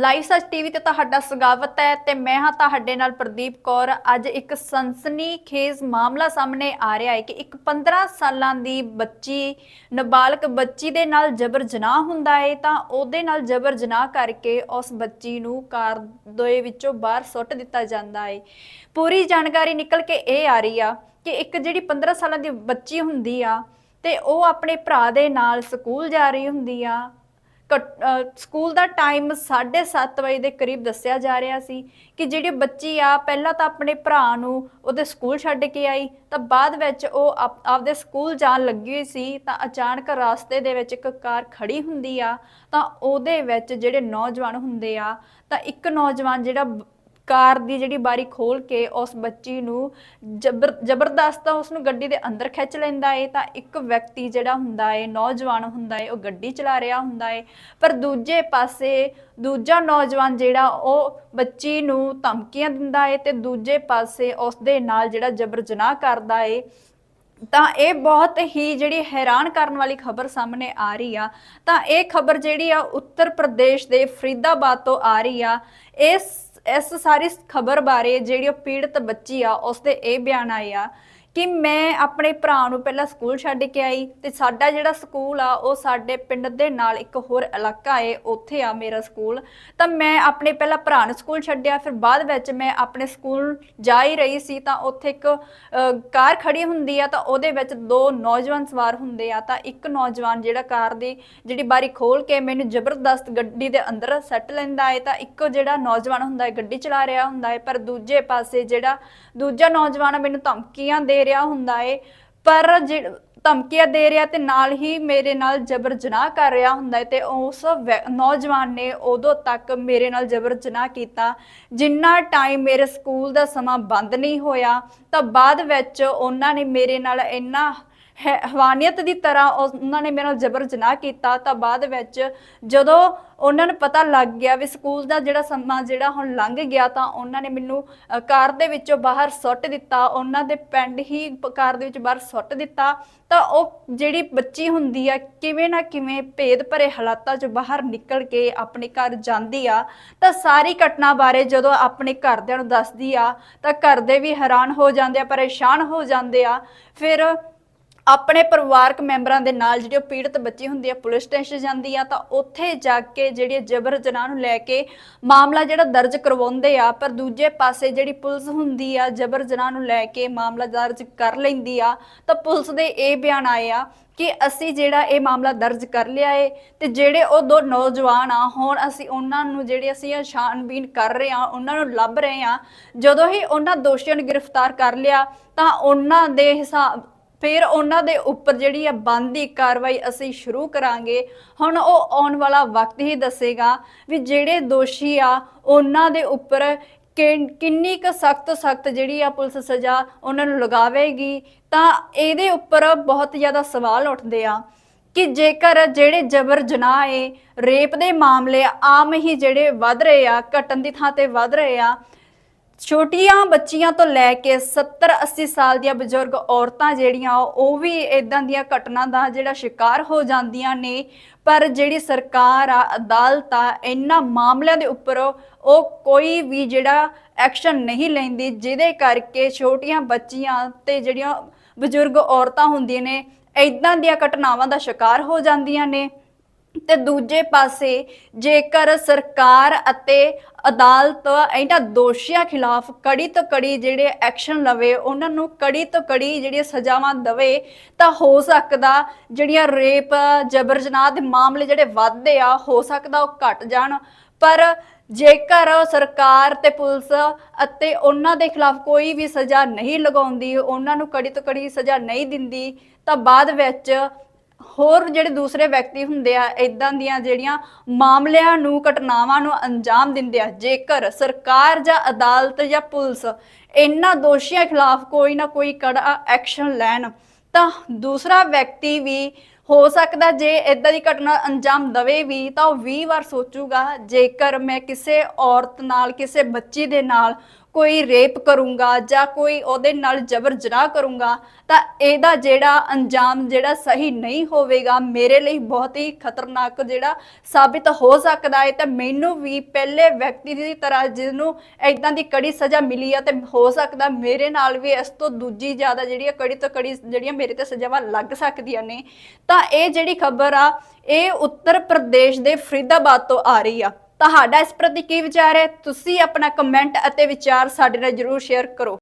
Live ਸੱਚ TV ਤੇ ਤੁਹਾਡਾ ਸਵਾਗਤ ਹੈ ਤੇ ਮੈਂ ਹਾਂ ਤੁਹਾਡੇ ਨਾਲ ਪ੍ਰਦੀਪ ਕੌਰ। ਅੱਜ ਇੱਕ ਸਨਸਨੀ ਖੇਜ਼ ਮਾਮਲਾ ਸਾਹਮਣੇ ਆ ਰਿਹਾ ਹੈ ਕਿ ਇੱਕ 15 ਸਾਲਾਂ ਦੀ ਬੱਚੀ, ਨਾਬਾਲਗ ਬੱਚੀ ਦੇ ਨਾਲ ਜਬਰ ਜਨਾਹ ਹੁੰਦਾ ਹੈ ਤਾਂ ਉਹਦੇ ਨਾਲ ਜਬਰ ਜਨਾਹ ਕਰਕੇ ਉਸ ਬੱਚੀ ਨੂੰ ਕਾਰ ਦੇ ਵਿੱਚੋਂ ਬਾਹਰ ਸੁੱਟ ਦਿੱਤਾ ਜਾਂਦਾ ਹੈ। ਪੂਰੀ ਜਾਣਕਾਰੀ ਨਿਕਲ ਕੇ ਇਹ ਆ ਰਹੀ ਆ ਕਿ ਇੱਕ ਜਿਹੜੀ 15 ਸਾਲਾਂ ਦੀ ਬੱਚੀ ਹੁੰਦੀ ਆ ਤੇ ਉਹ ਆਪਣੇ ਭਰਾ ਦੇ ਨਾਲ ਸਕੂਲ ਜਾ ਰਹੀ ਹੁੰਦੀ ਆ। ਸਕੂਲ ਦਾ ਟਾਈਮ 7:30 ਵਜੇ ਦੇ ਕਰੀਬ ਦੱਸਿਆ ਜਾ ਰਿਹਾ ਸੀ ਕਿ ਜਿਹੜੀ ਬੱਚੀ ਆ, ਪਹਿਲਾਂ ਤਾਂ ਆਪਣੇ ਭਰਾ ਨੂੰ ਉਹਦੇ ਸਕੂਲ ਛੱਡ ਕੇ ਆਈ, ਤਾਂ ਬਾਅਦ ਵਿੱਚ ਉਹ ਆਪਦੇ ਸਕੂਲ ਜਾਣ ਲੱਗੀ ਹੋਈ ਸੀ, ਤਾਂ ਅਚਾਨਕ ਰਸਤੇ ਦੇ ਵਿੱਚ ਇੱਕ ਕਾਰ ਖੜੀ ਹੁੰਦੀ ਆ, ਤਾਂ ਉਹਦੇ ਵਿੱਚ ਜਿਹੜੇ ਨੌਜਵਾਨ ਹੁੰਦੇ ਆ, ਤਾਂ ਇੱਕ ਨੌਜਵਾਨ ਜਿਹੜਾ ਕਾਰ ਦੀ ਜਿਹੜੀ ਬਾਰੀ ਖੋਲ ਕੇ ਉਸ ਬੱਚੀ ਨੂੰ ਜਬਰ, ਜ਼ਬਰਦਸਤ ਉਸ ਨੂੰ ਗੱਡੀ ਦੇ ਅੰਦਰ ਖਿੱਚ ਲੈਂਦਾ ਏ, ਤਾਂ ਇੱਕ ਵਿਅਕਤੀ ਜਿਹੜਾ ਹੁੰਦਾ ਏ, ਨੌਜਵਾਨ ਹੁੰਦਾ ਏ, ਉਹ ਗੱਡੀ ਚਲਾ ਰਿਹਾ ਹੁੰਦਾ ਏ। ਪਰ ਦੂਜੇ ਪਾਸੇ ਦੂਜਾ ਨੌਜਵਾਨ ਜਿਹੜਾ, ਉਹ ਬੱਚੀ ਨੂੰ ਧਮਕੀਆਂ ਦਿੰਦਾ ਏ ਤੇ ਦੂਜੇ ਪਾਸੇ ਉਸ ਦੇ ਨਾਲ ਜਿਹੜਾ ਜਬਰ ਜਨਾਹ ਕਰਦਾ ਏ, ਤਾਂ ਇਹ ਬਹੁਤ ਹੀ ਜਿਹੜੀ ਹੈਰਾਨ ਕਰਨ ਵਾਲੀ ਖਬਰ ਸਾਹਮਣੇ ਆ ਰਹੀ ਆ। ਤਾਂ ਇਹ ਖਬਰ ਜਿਹੜੀ ਆ, ਉੱਤਰ ਪ੍ਰਦੇਸ਼ ਦੇ ਫਰੀਦਾਬਾਦ ਤੋਂ ਆ ਰਹੀ ਆ। ਇਸ ਇਸ ਸਾਰੀ ਖਬਰ ਬਾਰੇ ਜਿਹੜੀ ਉਹ ਪੀੜਤ ਬੱਚੀ ਆ ਉਸ ਦੇ ਇਹ ਬਿਆਨ ਆਏ ਆ ਕਿ ਮੈਂ ਆਪਣੇ ਭਰਾ ਨੂੰ ਪਹਿਲਾਂ ਸਕੂਲ ਛੱਡ ਕੇ ਆਈ ਤੇ ਸਾਡਾ ਜਿਹੜਾ ਸਕੂਲ ਆ, ਉਹ ਸਾਡੇ ਪਿੰਡ ਦੇ ਨਾਲ ਇੱਕ ਹੋਰ ਇਲਾਕਾ ਏ, ਉੱਥੇ ਆ ਮੇਰਾ ਸਕੂਲ। ਤਾਂ ਮੈਂ ਆਪਣੇ ਪਹਿਲਾਂ ਭਰਾ ਨੂੰ ਸਕੂਲ ਛੱਡਿਆ, ਫਿਰ ਬਾਅਦ ਵਿੱਚ ਮੈਂ ਆਪਣੇ ਸਕੂਲ ਜਾ ਹੀ ਰਹੀ ਸੀ, ਤਾਂ ਉੱਥੇ ਇੱਕ ਕਾਰ ਖੜੀ ਹੁੰਦੀ ਆ, ਤਾਂ ਉਹਦੇ ਵਿੱਚ ਦੋ ਨੌਜਵਾਨ ਸਵਾਰ ਹੁੰਦੇ ਆ। ਤਾਂ ਇੱਕ ਨੌਜਵਾਨ ਜਿਹੜਾ ਕਾਰ ਦੀ ਜਿਹੜੀ ਬਾਰੀ ਖੋਲ ਕੇ ਮੈਨੂੰ ਜ਼ਬਰਦਸਤ ਗੱਡੀ ਦੇ ਅੰਦਰ ਸੱਟ ਲੈਂਦਾ ਏ, ਤਾਂ ਇੱਕ ਜਿਹੜਾ ਨੌਜਵਾਨ ਹੁੰਦਾ ਹੈ ਗੱਡੀ ਚਲਾ ਰਿਹਾ ਹੁੰਦਾ ਹੈ ਪਰ ਦੂਜੇ ਪਾਸੇ ਜਿਹੜਾ ਦੂਜਾ ਨੌਜਵਾਨ ਆ ਮੈਨੂੰ ਧਮਕੀਆਂ ਦੇ ਰਿਹਾ ਹੁੰਦਾ ਹੈ ਪਰ ਧਮਕੀਆਂ ਦੇ ਰਿਹਾ ਤੇ ਨਾਲ ਹੀ ਮੇਰੇ ਨਾਲ ਜਬਰ ਜਨਾਹ ਕਰ ਰਿਹਾ ਹੁੰਦਾ ਹੈ ਤੇ ਉਸ ਨੌਜਵਾਨ ਨੇ ਉਦੋਂ ਤੱਕ ਮੇਰੇ ਨਾਲ ਜਬਰ ਜਨਾਹ ਕੀਤਾ। ਜਿੰਨਾ ਟਾਈਮ ਮੇਰੇ ਸਕੂਲ ਦਾ ਸਮਾਂ ਬੰਦ ਨਹੀਂ ਹੋਇਆ, ਤਾਂ ਬਾਅਦ ਵਿੱਚ ਉਹਨਾਂ ਨੇ ਮੇਰੇ ਨਾਲ ਇੰਨਾ ਹਵਾਨੀਅਤ ਦੀ ਤਰ੍ਹਾਂ ਉਸ- ਉਹਨਾਂ ਨੇ ਮੇਰੇ ਨਾਲ ਜਬਰ ਜਨਾਹ ਕੀਤਾ, ਤਾਂ ਬਾਅਦ ਵਿੱਚ ਜਦੋਂ ਉਹਨਾਂ ਨੂੰ ਪਤਾ ਲੱਗ ਗਿਆ ਵੀ ਸਕੂਲ ਦਾ ਜਿਹੜਾ ਸਮਾਂ ਜਿਹੜਾ ਹੁਣ ਲੰਘ ਗਿਆ, ਤਾਂ ਉਹਨਾਂ ਨੇ ਮੈਨੂੰ ਕਾਰ ਦੇ ਵਿੱਚੋਂ ਬਾਹਰ ਸੁੱਟ ਦਿੱਤਾ, ਉਹਨਾਂ ਦੇ ਪਿੰਡ ਹੀ ਕਾਰ ਦੇ ਵਿੱਚ ਬਾਹਰ ਸੁੱਟ ਦਿੱਤਾ, ਤਾਂ ਉਹ ਜਿਹੜੀ ਬੱਚੀ ਹੁੰਦੀ ਆ, ਕਿਵੇਂ ਨਾ ਕਿਵੇਂ ਭੇਦ ਭਰੇ ਹਾਲਾਤਾਂ 'ਚੋਂ ਬਾਹਰ ਨਿਕਲ ਕੇ ਆਪਣੇ ਘਰ ਜਾਂਦੀ ਆ, ਤਾਂ ਸਾਰੀ ਘਟਨਾ ਬਾਰੇ ਜਦੋਂ ਆਪਣੇ ਘਰਦਿਆਂ ਨੂੰ ਦੱਸਦੀ ਆ, ਤਾਂ ਘਰ ਦੇ ਵੀ ਹੈਰਾਨ ਹੋ ਜਾਂਦੇ ਆ, ਪਰੇਸ਼ਾਨ ਹੋ ਜਾਂਦੇ ਆ, ਫਿਰ ਆਪਣੇ ਪਰਿਵਾਰਕ ਮੈਂਬਰਾਂ ਦੇ ਨਾਲ ਜਿਹੜੀ ਉਹ ਪੀੜਤ ਬੱਚੀ ਹੁੰਦੀ ਆ, ਪੁਲਿਸ ਸਟੇਸ਼ਨ ਜਾਂਦੀ ਆ, ਤਾਂ ਉੱਥੇ ਜਾ ਕੇ ਜਿਹੜੀ ਜਬਰ ਜਨਾਹ ਨੂੰ ਲੈ ਕੇ ਮਾਮਲਾ ਜਿਹੜਾ ਦਰਜ ਕਰਵਾਉਂਦੇ ਆ, ਪਰ ਦੂਜੇ ਪਾਸੇ ਜਿਹੜੀ ਪੁਲਿਸ ਹੁੰਦੀ ਆ, ਜਬਰ ਜਨਾਹ ਨੂੰ ਲੈ ਕੇ ਮਾਮਲਾ ਦਰਜ ਕਰ ਲੈਂਦੀ ਆ, ਤਾਂ ਪੁਲਿਸ ਦੇ ਇਹ ਬਿਆਨ ਆਏ ਆ ਕਿ ਅਸੀਂ ਜਿਹੜਾ ਇਹ ਮਾਮਲਾ ਦਰਜ ਕਰ ਲਿਆ ਏ, ਤੇ ਜਿਹੜੇ ਉਹ ਦੋ ਨੌਜਵਾਨ ਆ, ਹੁਣ ਅਸੀਂ ਉਹਨਾਂ ਨੂੰ ਜਿਹੜੇ ਅਸੀਂ ਇਹ ਛਾਣਬੀਨ ਕਰ ਰਹੇ ਆ, ਉਹਨਾਂ ਨੂੰ ਲੱਭ ਰਹੇ ਆ, ਜਦੋਂ ਹੀ ਉਹਨਾਂ ਦੋਸ਼ੀਆਂ ਨੂੰ ਗ੍ਰਿਫਤਾਰ ਕਰ ਲਿਆ, ਤਾਂ ਉਹਨਾਂ ਦੇ ਹਿਸਾਬ ਫਿਰ ਉਹਨਾਂ ਦੇ ਉੱਪਰ ਜਿਹੜੀ ਆ ਬੰਦੀ ਕਾਰਵਾਈ ਅਸੀਂ ਸ਼ੁਰੂ ਕਰਾਂਗੇ। ਹੁਣ ਉਹ ਆਉਣ ਵਾਲਾ ਵਕਤ ਹੀ ਦੱਸੇਗਾ ਵੀ ਜਿਹੜੇ ਦੋਸ਼ੀ ਆ, ਉਹਨਾਂ ਦੇ ਉੱਪਰ ਕਿੰਨੀ ਕੁ ਸਖਤ ਸਖਤ ਜਿਹੜੀ ਆ ਪੁਲਿਸ ਸਜ਼ਾ ਉਹਨਾਂ ਨੂੰ ਲਗਾਵੇਗੀ। ਤਾਂ ਇਹਦੇ ਉੱਪਰ ਬਹੁਤ ਜ਼ਿਆਦਾ ਸਵਾਲ ਉੱਠਦੇ ਆ ਕਿ ਜੇਕਰ ਜਿਹੜੇ ਜਬਰ ਜਨਾਹ ਏ, ਰੇਪ ਦੇ ਮਾਮਲੇ ਆਮ ਹੀ ਜਿਹੜੇ ਵੱਧ ਰਹੇ ਆ, ਘਟਣ ਦੀ ਥਾਂ ਤੇ ਵੱਧ ਰਹੇ ਆ ਛੋਟੀਆਂ ਬੱਚੀਆਂ ਤੋਂ ਲੈ ਕੇ 70 80 ਸਾਲ ਦੀਆਂ ਬਜ਼ੁਰਗ ਔਰਤਾਂ ਜਿਹੜੀਆਂ, ਉਹ ਵੀ ਇਦਾਂ ਦੀਆਂ ਘਟਨਾ ਦਾ ਜਿਹੜਾ ਸ਼ਿਕਾਰ ਹੋ ਜਾਂਦੀਆਂ ਨੇ। ਪਰ ਜਿਹੜੀ ਸਰਕਾਰ ਆ, ਅਦਾਲਤ ਆ, ਇਹਨਾਂ ਮਾਮਲਿਆਂ ਦੇ ਉੱਪਰ ਉਹ ਕੋਈ ਵੀ ਜਿਹੜਾ ਐਕਸ਼ਨ ਨਹੀਂ ਲੈਂਦੀ, ਜਿਹਦੇ ਕਰਕੇ ਛੋਟੀਆਂ ਬੱਚੀਆਂ ਤੇ ਜਿਹੜੀਆਂ ਬਜ਼ੁਰਗ ਔਰਤਾਂ ਹੁੰਦੀਆਂ ਨੇ ਇਦਾਂ ਦੀਆਂ ਘਟਨਾਵਾਂ ਦਾ ਸ਼ਿਕਾਰ ਹੋ ਜਾਂਦੀਆਂ ਨੇ। ਤੇ ਦੂਜੇ ਪਾਸੇ ਜੇਕਰ ਸਰਕਾਰ ਅਤੇ ਅਦਾਲਤ ਇਹਨਾਂ ਦੋਸ਼ੀਆਂ ਖਿਲਾਫ ਕੜੀ ਤੋਂ ਕੜੀ ਜਿਹੜੇ ਐਕਸ਼ਨ ਲਵੇ, ਉਹਨਾਂ ਨੂੰ ਕੜੀ ਤੋਂ ਕੜੀ ਜਿਹੜੀਆਂ ਸਜ਼ਾਵਾਂ ਦਵੇ, ਤਾਂ ਹੋ ਸਕਦਾ ਜਿਹੜੀਆਂ ਰੇਪ ਜਬਰ ਜਨਾਹ ਦੇ ਮਾਮਲੇ ਜਿਹੜੇ ਵੱਧਦੇ ਆ, ਹੋ ਸਕਦਾ ਉਹ ਘਟ ਜਾਣ। ਪਰ ਜੇਕਰ ਸਰਕਾਰ ਤੇ ਪੁਲਿਸ ਅਤੇ ਉਹਨਾਂ ਦੇ ਖਿਲਾਫ ਕੋਈ ਵੀ ਸਜ਼ਾ ਨਹੀਂ ਲਗਾਉਂਦੀ, ਉਹਨਾਂ ਨੂੰ ਕੜੀ ਤੋਂ ਕੜੀ ਸਜ਼ਾ ਨਹੀਂ ਦਿੰਦੀ, ਤਾਂ ਬਾਅਦ ਵਿੱਚ ਹੋਰ ਜਿਹੜੇ ਦੂਸਰੇ ਵਿਅਕਤੀ ਹੁੰਦੇ ਆ ਇਦਾਂ ਦੀਆਂ ਜਿਹੜੀਆਂ ਮਾਮਲਿਆਂ ਨੂੰ, ਘਟਨਾਵਾਂ ਨੂੰ ਅੰਜਾਮ ਦਿੰਦੇ ਆ, ਜੇਕਰ ਸਰਕਾਰ ਜਾਂ ਅਦਾਲਤ ਜਾਂ ਪੁਲਿਸ ਇਹਨਾਂ ਦੋਸ਼ੀਆਂ ਖਿਲਾਫ ਕੋਈ ਨਾ ਕੋਈ ਕੜਾ ਐਕਸ਼ਨ ਲੈਣ, ਤਾਂ ਦੂਸਰਾ ਵਿਅਕਤੀ ਵੀ ਹੋ ਸਕਦਾ ਜੇ ਇਦਾਂ ਦੀ ਘਟਨਾ ਅੰਜਾਮ ਦਵੇ ਵੀ, ਤਾਂ ਉਹ 20 ਵਾਰ ਸੋਚੂਗਾ, ਜੇਕਰ ਮੈਂ ਕਿਸੇ ਔਰਤ ਨਾਲ, ਕਿਸੇ ਬੱਚੀ ਦੇ ਨਾਲ ਕੋਈ ਰੇਪ ਕਰੂੰਗਾ ਜਾਂ ਕੋਈ ਉਹਦੇ ਨਾਲ ਜ਼ਬਰ ਜਨਾਹ ਕਰੂੰਗਾ, ਤਾਂ ਇਹਦਾ ਜਿਹੜਾ ਅੰਜਾਮ ਜਿਹੜਾ ਸਹੀ ਨਹੀਂ ਹੋਵੇਗਾ, ਮੇਰੇ ਲਈ ਬਹੁਤ ਹੀ ਖਤਰਨਾਕ ਜਿਹੜਾ ਸਾਬਿਤ ਹੋ ਸਕਦਾ ਹੈ। ਤੇ ਮੈਨੂੰ ਵੀ ਪਹਿਲੇ ਵਿਅਕਤੀ ਦੀ ਤਰ੍ਹਾਂ ਜਿਹਨੂੰ ਇਦਾਂ ਦੀ ਕੜੀ ਸਜ਼ਾ ਮਿਲੀ ਆ ਤੇ ਹੋ ਸਕਦਾ ਮੇਰੇ ਨਾਲ ਵੀ ਇਸ ਤੋਂ ਦੂਜੀ ਜ਼ਿਆਦਾ ਜਿਹੜੀ ਆ ਕੜੀ ਤੋਂ ਕੜੀ ਜਿਹੜੀਆਂ ਮੇਰੇ ਤੇ ਸਜ਼ਾਵਾਂ ਲੱਗ ਸਕਦੀਆਂ ਨੇ। ਤਾਂ ਇਹ ਜਿਹੜੀ ਖਬਰ ਆ, ਇਹ ਉੱਤਰ ਪ੍ਰਦੇਸ਼ ਦੇ ਫਰੀਦਾਬਾਦ ਤੋਂ ਆ ਰਹੀ ਆ। ਤੁਹਾਡਾ ਇਸ ਪ੍ਰਤੀ ਕੀ ਵਿਚਾਰ ਹੈ? ਤੁਸੀਂ ਆਪਣਾ ਕਮੈਂਟ ਅਤੇ ਵਿਚਾਰ ਸਾਡੇ ਨਾਲ ਜਰੂਰ ਸ਼ੇਅਰ ਕਰੋ।